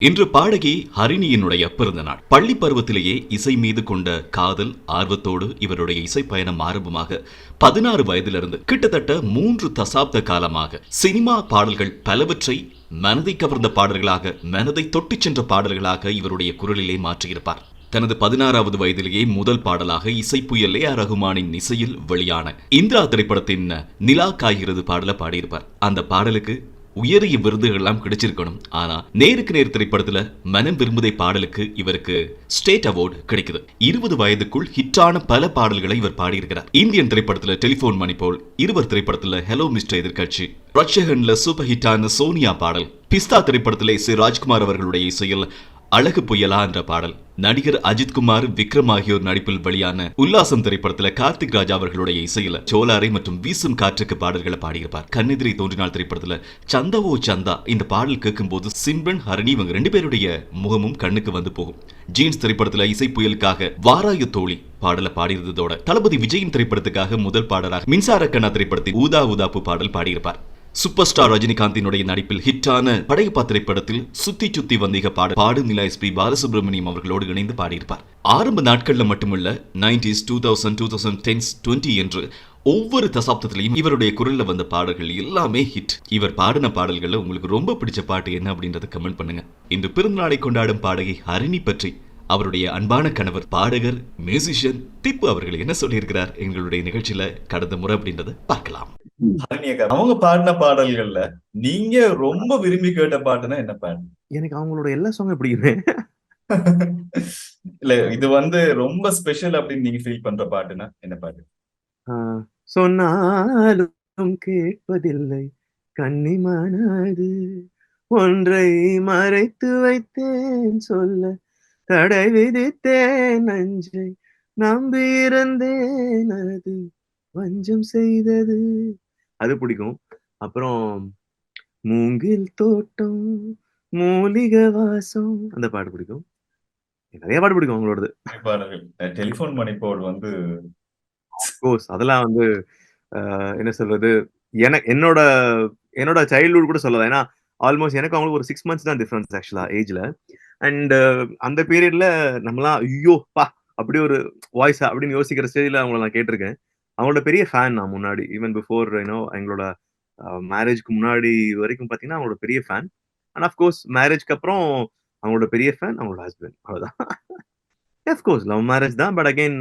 இன்று பாடகி ஹரிணியினுடைய பிறந்த நாள் பள்ளி பருவத்திலேயே இசை மீது கொண்ட காதல் ஆர்வத்தோடு இவருடைய இசை பயணம் ஆரம்பமாக பதினாறு வயதிலிருந்து கிட்டத்தட்ட மூன்று தசாப்த காலமாக சினிமா பாடல்கள் பலவற்றை மனதை கவர்ந்த பாடல்களாக மனதை தொட்டுச் சென்ற பாடல்களாக இவருடைய குரலிலே மாற்றியிருப்பார். தனது பதினாறாவது வயதிலேயே முதல் பாடலாக இசைப்புயல் ஏ ஆர் ரகுமானின் இசையில் வெளியான இந்திரா திரைப்படத்தின் நிலா காய்கிறது பாடல பாடியிருப்பார். அந்த பாடலுக்கு உயரிய விருதுகள் எல்லாம் கிடைச்சிருக்கணும். ஆனா நேருக்கு நேர் திரைப்படத்துல மனம் விரும்புதை பாடலுக்கு இவருக்கு ஸ்டேட் அவார்டு கிடைக்குது. இருபது வயதுக்குள் ஹிட்டான பல பாடல்களை இவர் பாடியிருக்கிறார். இந்தியன் திரைப்படத்துல டெலிபோன் மணி போல் இருவர் திரைப்படத்துல ஹலோ மிஸ்டர் எதிர்கட்சி ரட்சகன்ல சூப்பர் ஹிட்டான சோனியா பாடல் பிஸ்தா திரைப்படத்திலே சி ராஜ்குமார் அவர்களுடைய இசையில் அழகு புயலா என்ற பாடல். நடிகர் அஜித்குமார் விக்ரம் ஆகியோர் நடிப்பில் வெளியான உல்லாசம் திரைப்படத்துல கார்த்திக் ராஜா அவர்களுடைய இசையில சோலாரை மற்றும் வீசும் காற்றுக்கு பாடல்களை பாடியிருப்பார். கண்ணெதிரை தோன்றினால் திரைப்படத்துல சந்தாவோ சந்தா இந்த பாடல் கேட்கும்போது சிம்ரன் ஹரணி இவங்க ரெண்டு பேருடைய முகமும் கண்ணுக்கு வந்து போகும். ஜீன்ஸ் திரைப்படத்துல இசை புயலுக்காக வாராய தோழி பாடலை பாடியிருந்ததோட தளபதி விஜயின் திரைப்படத்துக்காக முதல் பாடலாக மின்சார கண்ணா திரைப்படத்தில் ஊதா ஊதாப்பு பாடல் பாடியிருப்பார். சூப்பர் ஸ்டார் ரஜினிகாந்தினுடைய நடிப்பில் ஹிட்டான படையப்பா திரைப்படத்தில் சுத்தி சுத்தி வந்திக பாட பாடு நிலா எஸ் பி பாலசுப்ரமணியம் அவர்களோடு இணைந்து பாடியிருப்பார். ஆரம்ப நாட்களில் மட்டுமல்ல nineties two thousand two thousand tens twenty என்று ஒவ்வொரு தசாப்தத்திலையும் இவருடைய குரல்ல வந்த பாடல்கள் எல்லாமே ஹிட் இவர் பாடின பாடல்கள்ல உங்களுக்கு ரொம்ப பிடிச்ச பாட்டு என்ன அப்படின்றத கமெண்ட் பண்ணுங்க. இன்று பிறந்தநாளை கொண்டாடும் பாடகி ஹரிணி பற்றி அவருடைய அன்பான கணவர் பாடகர் மியூசிஷியன் திப்பு அவர்கள் என்ன சொல்லியிருக்கிறார் எங்களுடைய நிகழ்ச்சியில கடந்த முறை அப்படின்றத பார்க்கலாம். அவங்க பாடின பாடல்கள்ல நீங்க ரொம்ப விரும்பி கேட்ட பாட்டுனா என்ன பாட்டு? எனக்கு அவங்களோட எல்லா சாங்கும் பிடிக்குமே. இல்ல இது வந்து ரொம்ப ஸ்பெஷல் அப்படின்னு நீங்க ஃபீல் பண்ற பாட்டுனா என்ன பாட்டு? சொன்னாலும் கேட்பதில்லை கன்னிமானது ஒன்றை மறைத்து வைத்தேன் சொல்ல தடை விதித்தேன் நஞ்சை நம்பியிருந்தேன் அது வஞ்சம் செய்தது. அது பிடிக்கும். அப்புறம் மூங்கில் தோட்டம் மூலிகை வாசம் அந்த பாட்டு பிடிக்கும். நிறைய பாட்டு பிடிக்கும் அவங்களோடது. பாடல்கள் டெலிபோன் மணிப்போல் வந்து கோர்ஸ் அதெல்லாம் வந்து என்ன சொல்றது எனக்கு என்னோட என்னோட சைல்ட்ஹுட் கூட சொல்லலாம். ஏன்னா ஆல்மோஸ்ட் எனக்கு அவங்களுக்கு ஒரு சிக்ஸ் மந்த்ஸ் தான் டிஃபரன்ஸ் ஆக்சுவலா ஏஜ்ல அண்ட் அந்த பீரியட்ல நம்மலாம் ஐயோ பா! அப்படி ஒரு வாய்ஸ் அப்படின்னு யோசிக்கிற ஸ்டேஜ்ல அவங்கள நான் கேட்டிருக்கேன். அவங்களோட பெரிய ஃபேன் நான் முன்னாடி ஈவன் பிஃபோர் யூனோ எங்களோட மேரேஜ்க்கு முன்னாடி வரைக்கும் பார்த்தீங்கன்னா அவங்களோட பெரிய ஃபேன் அண்ட் அஃப்கோர்ஸ் மேரேஜ்க்கு அப்புறம் அவங்களோட பெரிய ஃபேன் அவங்களோட ஹஸ்பண்ட் அவ்வளோதான் கோர்ஸ் லவ் மேரேஜ் தான் but again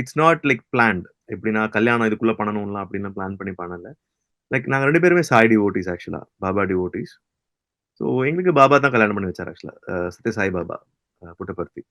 it's not like planned எப்படின்னா கல்யாணம் இதுக்குள்ள பண்ணணும்லாம் அப்படின்னு பிளான் பண்ணி பண்ணல. லைக் நாங்கள் ரெண்டு பேருமே சாய் டிவோட்டிஸ் ஆக்சுவலா பாபா டிவோட்டிஸ் ஸோ எங்களுக்கு பாபா தான் கல்யாணம் பண்ணி வச்சார் ஆக்சுவலா சத்ய சாய் பாபா புட்டபர்த்தி.